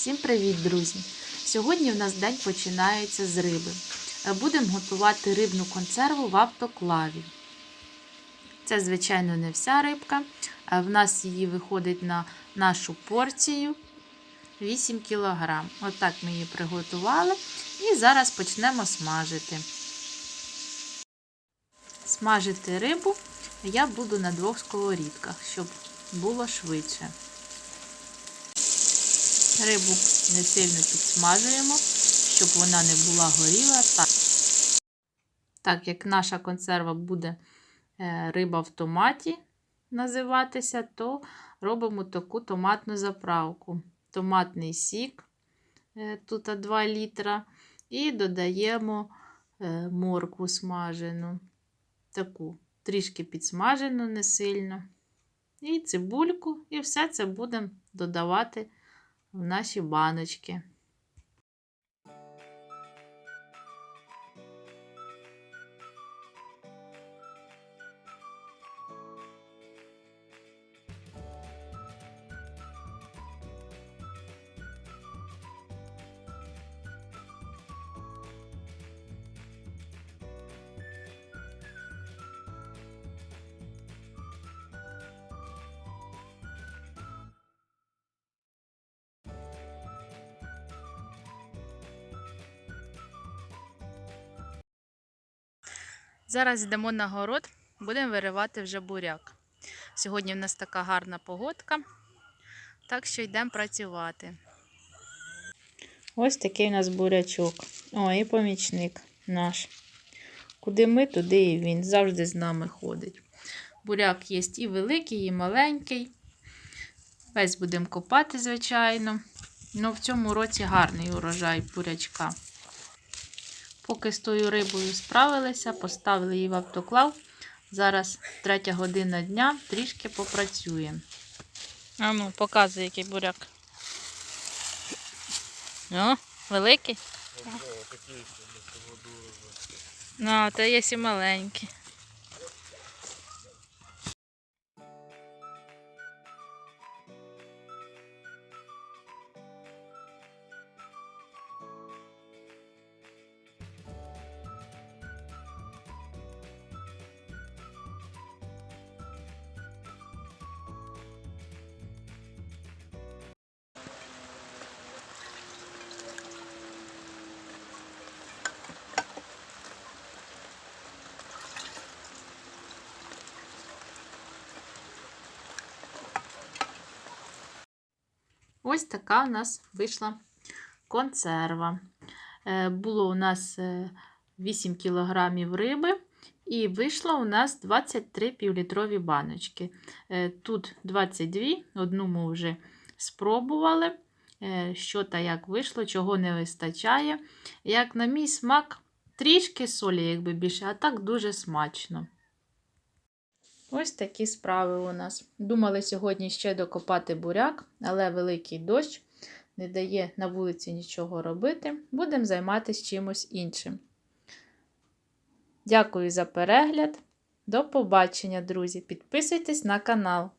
Всім привіт, друзі! Сьогодні у нас день починається з риби. Е, Будемо готувати рибну консерву в автоклаві. Це, звичайно, не вся рибка. а В нас її виходить на нашу порцію 8 кг. Отак ми її приготували. І зараз почнемо смажити. Смажити рибу я буду на двох сковорідках, щоб було швидше. Рибу не сильно підсмажуємо, щоб вона не була горіла. Так, так як наша консерва буде е, риба в томаті називатися, то робимо таку томатну заправку. Томатний сік, е, тут 2 літра, і додаємо е, моркву смажену. Таку трішки підсмажену, не сильно. І цибульку, і все це будемо додавати в наші баночки. Зараз йдемо на город, будемо виривати вже буряк. Сьогодні в нас така гарна погодка, так що йдемо працювати. Ось такий у нас бурячок. О, і помічник наш. Куди ми, туди і він. Завжди з нами ходить. Буряк є і великий, і маленький. Весь будемо копати, звичайно. Ну, в цьому році гарний урожай бурячка. Поки з тою рибою справилися, поставили її в автоклав. Зараз третя година дня, трішки попрацюємо. А ну, показуй, який буряк. О, великий? Ну, а то є і маленький. Ось така у нас вийшла консерва. Е, Було у нас е, 8 кг риби, і вийшло у нас 23 півлітрові баночки. Е, Тут 22, одну ми вже спробували. Е, Що та як вийшло, чого не вистачає. Як на мій смак, трішки солі, якби більше, а так дуже смачно. Ось такі справи у нас. Думали сьогодні ще докопати буряк, але великий дощ не дає на вулиці нічого робити. Будемо займатися чимось іншим. Дякую за перегляд. До побачення, друзі! Підписуйтесь на канал.